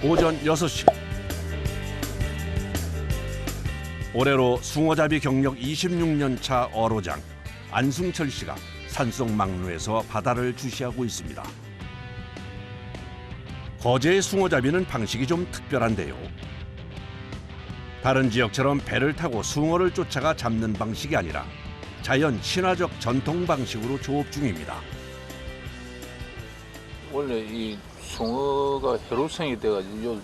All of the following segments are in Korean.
오전 6시 올해로 숭어잡이 경력 26년 차 어로장 안승철 씨가 산속 막루에서 바다를 주시하고 있습니다. 거제의 숭어잡이는 방식이 좀 특별한데요. 다른 지역처럼 배를 타고 숭어를 쫓아가 잡는 방식이 아니라 자연 친화적 전통 방식으로 조업 중입니다. 원래 이 숭어가 해루성이 돼가지고 요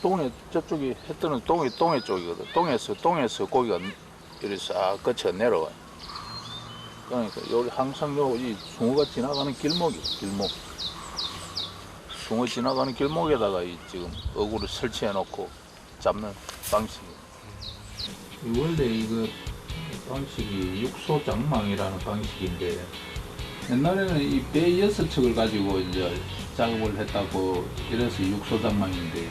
동해 저쪽이 했더는 동해 동해 쪽이거든. 동해서 동해서 고기가 이렇게 싹 거쳐 내려와. 그러니까 여기 항상 요이 숭어가 지나가는 길목이 길목. 숭어 지나가는 길목에다가 이 지금 어구를 설치해 놓고 잡는 방식이. 원래 이거 방식이 육소 장망이라는 방식인데 옛날에는 이배 여섯 척을 가지고 이제 작업을 했다고 이래서 육소장망인데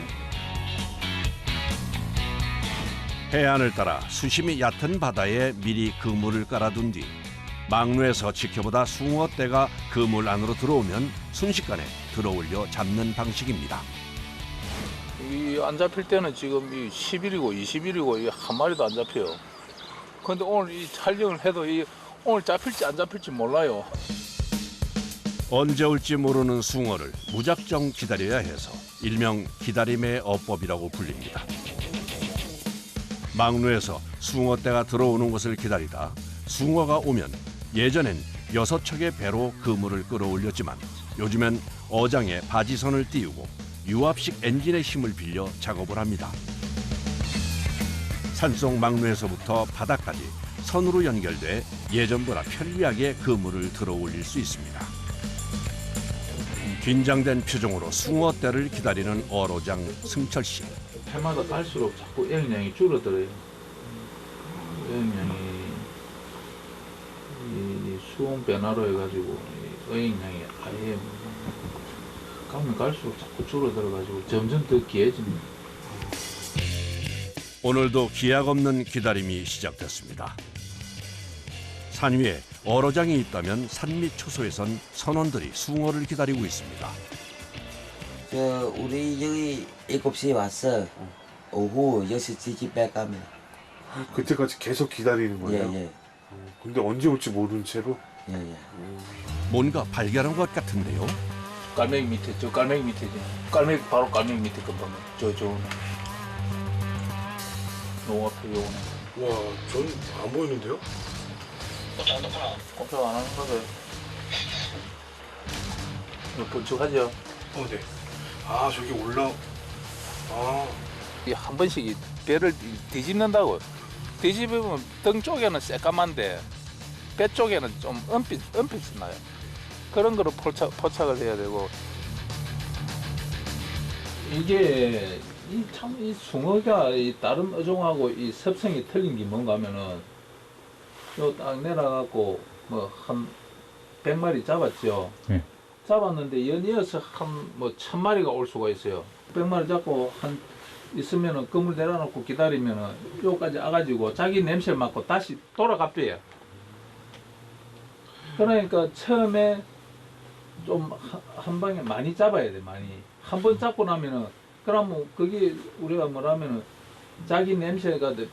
해안을 따라 수심이 얕은 바다에 미리 그물을 깔아둔 뒤 막루에서 지켜보다 숭어떼가 그물 안으로 들어오면 순식간에 들어올려 잡는 방식입니다. 이 안 잡힐 때는 지금 이 10일이고 20일이고 이한 마리도 안 잡혀요. 근데 오늘 이 촬영을 해도 이 오늘 잡힐지 안 잡힐지 몰라요. 언제 올지 모르는 숭어를 무작정 기다려야 해서 일명 기다림의 어법이라고 불립니다. 막루에서 숭어떼가 들어오는 것을 기다리다 숭어가 오면 예전엔 여섯 척의 배로 그물을 끌어올렸지만 요즘엔 어장에 바지선을 띄우고 유압식 엔진의 힘을 빌려 작업을 합니다. 산속 막루에서부터 바다까지 선으로 연결돼 예전보다 편리하게 그물을 들어올릴 수 있습니다. 긴장된 표정으로 숭어떼를 기다리는 어로장 승철 씨. 해마다 갈수록 자꾸 애영량이 줄어들어요. 애영량이 이 수온 변화로 해가지고 이 애영량이 아예 가면 갈수록 자꾸 줄어들어가지고 점점 더 귀해집니다. 오늘도 기약 없는 기다림이 시작됐습니다. 산 위에 어로장이 있다면 산밑 초소에선 선원들이 숭어를 기다리고 있습니다. 저 우리 여기 7시에 왔어. 오후 6시 집에 가면. 그때까지 계속 기다리는 예, 거예요? 예. 근데 언제 올지 모르는 채로 예, 예. 뭔가 발견한 것 같은데요. 깔매기 밑에 저 깔매기 밑에 깔매기 바로 깔매기 밑에 금방 저저 요 앞에 요거는 와, 전안 보이는데요? 꼼짝 안 하는 거죠. 이거 번쩍하죠. 어, 네. 아, 저기 올라. 아, 이한 번씩 이 배를 이- 뒤집는다고. 뒤집으면 등 쪽에는 새까만데 배 쪽에는 좀 은빛 은빛이 나요. 그런 거로 포착 포착을 해야 되고. 이게 이 참이 숭어가 이 다른 어종하고 이 습성이 틀린 게 뭔가 하면은 요 딱 내려갖고 뭐한 100마리 잡았죠. 네. 잡았는데 연이어서 한 뭐 천 마리가 올 수가 있어요. 100마리 잡고 한 있으면은 그물 내려놓고 기다리면은 요까지 와가지고 자기 냄새 맡고 다시 돌아갑대요. 그러니까 처음에 좀 한 방에 많이 잡아야 돼 많이 한 번 잡고 나면은 그러면 그게 우리가 뭐라면은 자기 냄새가 돼.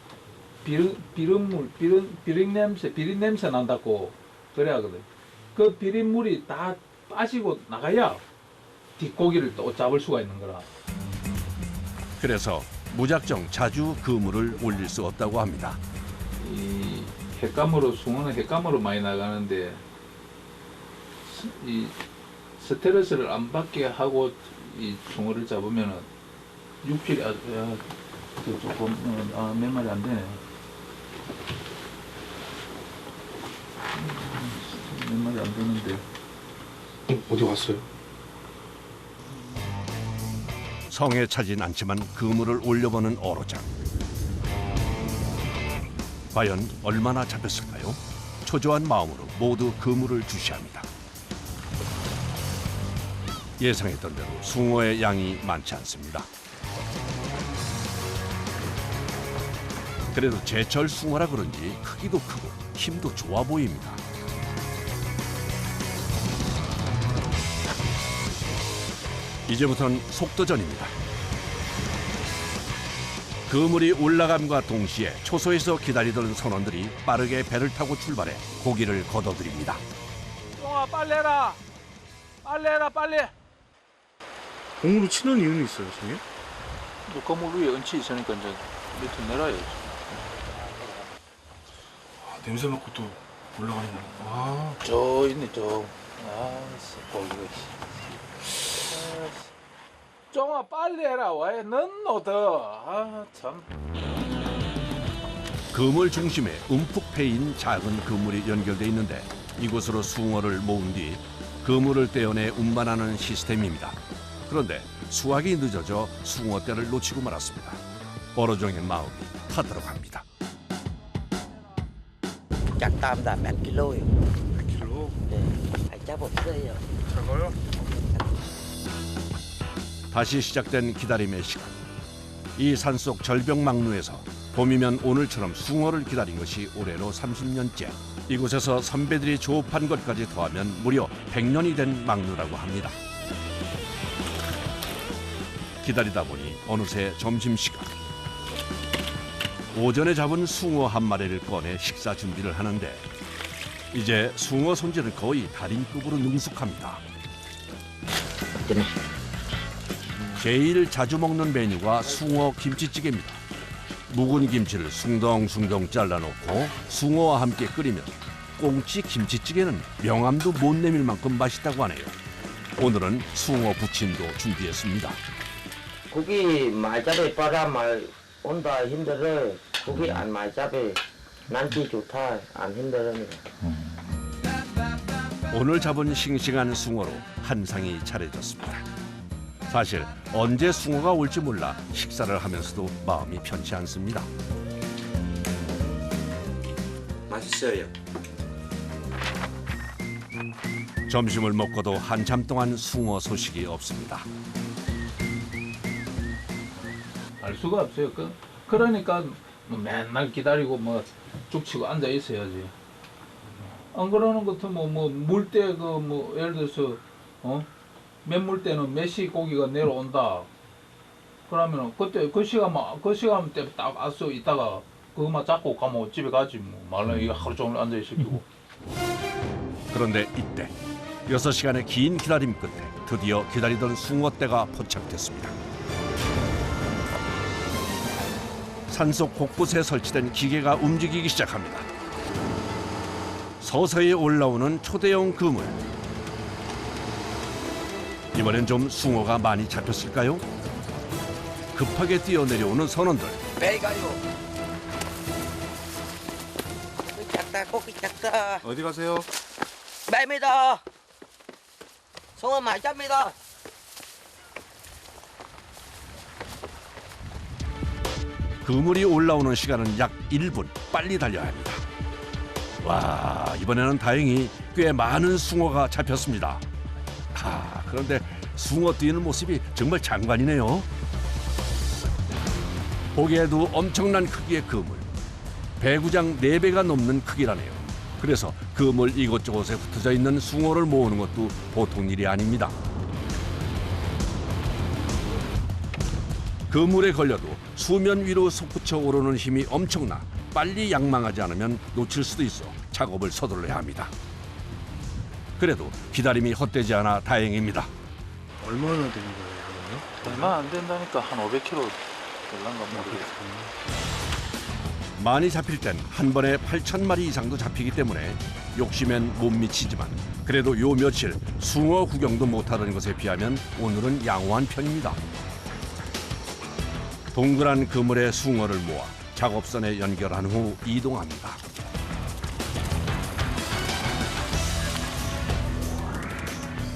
비름 비름물 비름 비린 냄새 비린 냄새 난다고 그래 하거든. 그 비린물이 다 빠지고 나가야 뒷고기를 또 잡을 수가 있는 거라. 그래서 무작정 자주 그물을 올릴 수 없다고 합니다. 이 횟감으로 숭어는 횟감으로 많이 나가는데 스- 이 스트레스를 안 받게 하고 이 숭어를 잡으면은 육질이 아주 야, 저 조금 어, 아, 몇 마리 안 되네. 음, 몇 마리 안 되는데. 어디 왔어요? 성에 차진 않지만 그물을 올려보는 어로장. 과연 얼마나 잡혔을까요? 초조한 마음으로 모두 그물을 주시합니다. 예상했던 대로 숭어의 양이 많지 않습니다. 그래도 제철 숭어라 그런지 크기도 크고 힘도 좋아 보입니다. 이제부터는 속도전입니다. 그물이 올라감과 동시에 초소에서 기다리던 선원들이 빠르게 배를 타고 출발해 고기를 걷어들입니다. 해라. 빨리 해라 빨리. 공으로 치는 이유는 있어요, 선생님? 위에 은치 있으니까 이제 밑에 내려야지. 아, 냄새 맡고 또 올라가는 거. 아, 저 있네 저. 아씨 고기가. 아이씨. 쫑아 빨리 해라 왜넌 너더 아 참. 그물 중심에 움푹 패인 작은 그물이 연결돼 있는데 이곳으로 숭어를 모은 뒤 그물을 떼어내 운반하는 시스템입니다. 그런데 수확이 늦어져 숭어떼를 놓치고 말았습니다. 버러종의 마음이 타들어갑니다. Chắc tam là mấy kilo 100kg. 네. chắc 없어요 작아요? 다시 시작된 기다림의 시간. 이 산속 절벽망루에서 봄이면 오늘처럼 숭어를 기다린 것이 올해로 30년째. 이곳에서 선배들이 조업한 것까지 더하면 무려 100년이 된 망루라고 합니다. 기다리다 보니 어느새 점심시간. 오전에 잡은 숭어 한 마리를 꺼내 식사 준비를 하는데 이제 숭어 손질을 거의 달인급으로 능숙합니다. 제일 자주 먹는 메뉴가 숭어 김치찌개입니다. 묵은 김치를 숭덩숭덩 잘라놓고 숭어와 함께 끓이면 꽁치 김치찌개는 명함도 못 내밀 만큼 맛있다고 하네요. 오늘은 숭어 부침도 준비했습니다. 고기 말잡이 빨아 말 온다 힘들어 고기 안 말잡이 난지 좋다 안 힘들어니다 오늘 잡은 싱싱한 숭어로 한 상이 차려졌습니다. 사실 언제 숭어가 올지 몰라 식사를 하면서도 마음이 편치 않습니다. 맛있어요 점심을 먹고도 한참 동안 숭어 소식이 없습니다. 알 수가 없어요. 그, 그러니까 뭐 맨날 기다리고 뭐 죽치고 앉아 있어야지. 안 그러는 것도 뭐 뭐 물때 그 뭐 예를 들어서 어 맨물 때는 메시 고기가 내려온다. 그러면은 그때 그 시간 그 시간 때딱 와서 있다가 그것만 잡고 가면 집에 가지 뭐 말로 이거 하루 종일 앉아 있었고. 그런데 이때 여섯 시간의 긴 기다림 끝에 드디어 기다리던 숭어떼가 포착됐습니다. 산속 곳곳에 설치된 기계가 움직이기 시작합니다. 서서히 올라오는 초대형 그물. 이번엔 좀 숭어가 많이 잡혔을까요? 급하게 뛰어내려오는 선원들. 배가요 고기 작다 고기 작다 어디 가세요? 매입니다 송어 말잡니다 그물이 올라오는 시간은 약 1분 빨리 달려야 합니다. 와 이번에는 다행히 꽤 많은 숭어가 잡혔습니다. 아 그런데 숭어 뛰는 모습이 정말 장관이네요. 보기에도 엄청난 크기의 그물. 배구장 4배가 넘는 크기라네요. 그래서 그물 이곳저곳에 흩어져 있는 숭어를 모으는 것도 보통 일이 아닙니다. 그물에 걸려도 수면 위로 솟구쳐 오르는 힘이 엄청나 빨리 양망하지 않으면 놓칠 수도 있어 작업을 서둘러야 합니다. 그래도 기다림이 헛되지 않아 다행입니다. 얼마나 되는 거예요? 얼마 안 된다니까 한 500kg 될란가 모르겠어. 많이 잡힐 땐 한 번에 8천 마리 이상도 잡히기 때문에 욕심엔 못 미치지만 그래도 요 며칠 숭어 구경도 못하던 것에 비하면 오늘은 양호한 편입니다. 동그란 그물에 숭어를 모아 작업선에 연결한 후 이동합니다.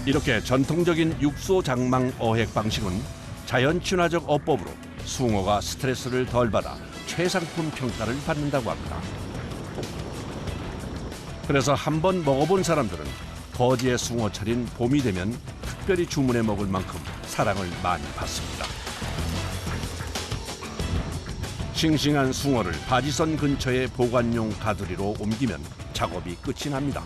이렇게 전통적인 육소 장망 어획 방식은 자연 친화적 어법으로 숭어가 스트레스를 덜 받아 최상품 평가를 받는다고 합니다. 그래서 한 번 먹어본 사람들은 거지의 숭어 차린 봄이 되면 특별히 주문해 먹을 만큼 사랑을 많이 받습니다. 싱싱한 숭어를 바지선 근처의 보관용 가두리로 옮기면 작업이 끝이 납니다.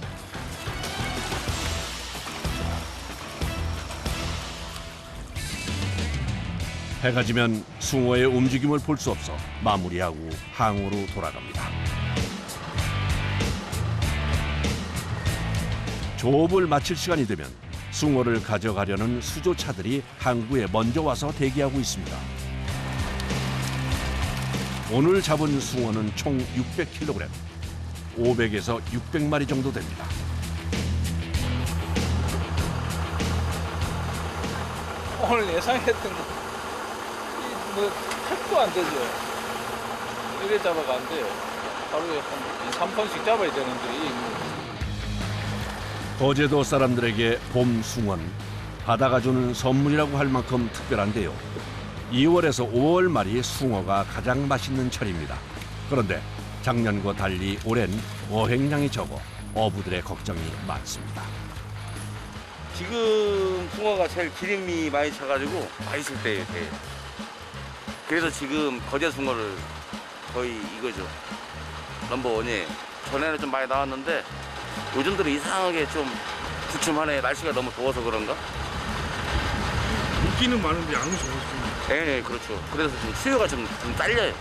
해가 지면 숭어의 움직임을 볼 수 없어 마무리하고 항으로 돌아갑니다. 조업을 마칠 시간이 되면 숭어를 가져가려는 수조차들이 항구에 먼저 와서 대기하고 있습니다. 오늘 잡은 숭어는 총 600kg, 500에서 600마리 정도 됩니다. 오늘 예상했던 거, 이 뭐, 택도 안 되죠. 이래 잡아가 안 돼요. 하루에 한 2, 3톤씩 잡아야 되는데, 이 뭐, 거제도 사람들에게 봄 숭어는 바다가 주는 선물이라고 할 만큼 특별한데요. 2월에서 5월 말이 숭어가 가장 맛있는 철입니다. 그런데 작년과 달리 올해는 어획량이 적어 어부들의 걱정이 많습니다. 지금 숭어가 제일 기름이 많이 차가지고 맛있을 때예요. 제일. 그래서 지금 거제 숭어를 거의 이거죠. 넘버 원이에요. 전에는 좀 많이 나왔는데 요즘 들은 이상하게 좀 주춤하네. 날씨가 너무 더워서 그런가? 인기는 많은데 양이 적었습니다. 네, 그렇죠. 그래서 지금 수요가 좀, 좀 딸려요.